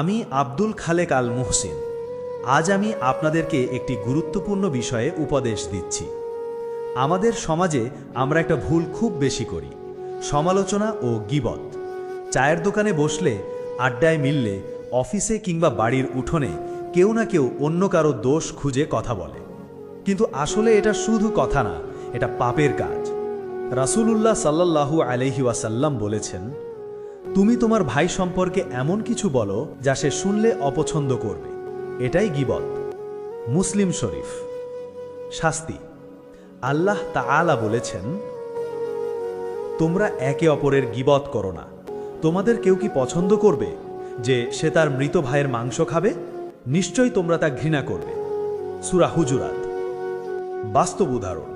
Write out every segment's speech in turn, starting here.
আমি আব্দুল খালেক আল মুহসিন আজ আমি আপনাদেরকে একটি গুরুত্বপূর্ণ বিষয়ে উপদেশ দিচ্ছি। আমাদের সমাজে আমরা একটা ভুল খুব বেশি করি, সমালোচনা ও গিবত। চায়ের দোকানে বসলে, আড্ডায় মিললে, অফিসে কিংবা বাড়ির উঠোনে কেউ না কেউ অন্য কারও দোষ খুঁজে কথা বলে। কিন্তু আসলে এটা শুধু কথা না, এটা পাপের কাজ। রাসূলুল্লাহ সাল্লাল্লাহু আলহি বলেছেন তুমি তোমার ভাই সম্পর্কে এমন কিছু বলো যা সে শুনলে অপছন্দ করবে। এটাই গিবত। মুসলিম শরীফ। শাস্তি। আল্লাহ তাআলা বলেছেন, তোমরা একে অপরের গিবত করো না। তোমাদের কেউ কি পছন্দ করবে যে সে তার মৃত ভাইয়ের মাংস খাবে? নিশ্চয়ই তোমরা তা ঘৃণা করবে। সুরা হুজুরাত। বাস্তব উদাহরণ।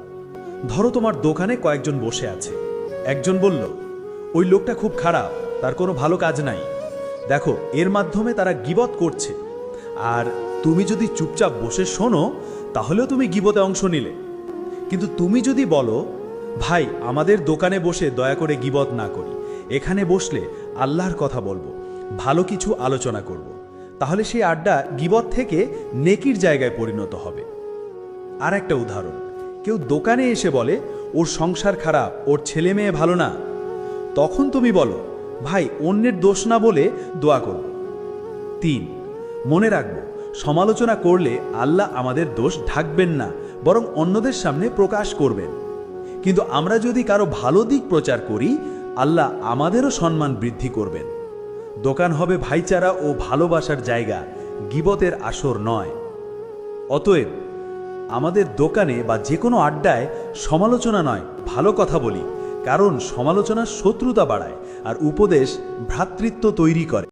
ধরো তোমার দোকানে কয়েকজন বসে আছে। একজন বলল, ওই লোকটা খুব খারাপ। তার কোনো ভালো কাজ নাই। দেখো, এর মাধ্যমে তারা গিবত করছে। আর তুমি যদি চুপচাপ বসে শোনো, তাহলেও তুমি গিবতে অংশ নিলে। কিন্তু তুমি যদি বলো, ভাই, আমাদের দোকানে বসে দয়া করে গিবত না করি। এখানে বসলে আল্লাহর কথা বলব, ভালো কিছু আলোচনা করব। তাহলে সেই আড্ডা গিবত থেকে নেকির জায়গায় পরিণত হবে। আর একটা উদাহরণ, কেউ দোকানে এসে বলে, ওর সংসার খারাপ, ওর ছেলে মেয়ে ভালো না। তখন তুমি বলো ভাই, অন্যের দোষ না বলে দোয়া করব। তিন, মনে রাখব, সমালোচনা করলে আল্লাহ আমাদের দোষ ঢাকবেন না, বরং অন্যদের সামনে প্রকাশ করবেন। কিন্তু আমরা যদি কারও ভালো দিক প্রচার করি, আল্লাহ আমাদেরও সম্মান বৃদ্ধি করবেন। দোকান হবে ভাইচারা ও ভালোবাসার জায়গা, গিবতের আসর নয়। অতএব, আমাদের দোকানে বা যে কোনো আড্ডায় সমালোচনা নয়, ভালো কথা বলি। কারণ সমালোচনা শত্রুতা বাড়ায় আর উপদেশ ভ্রাতৃত্ব তৈরি করে।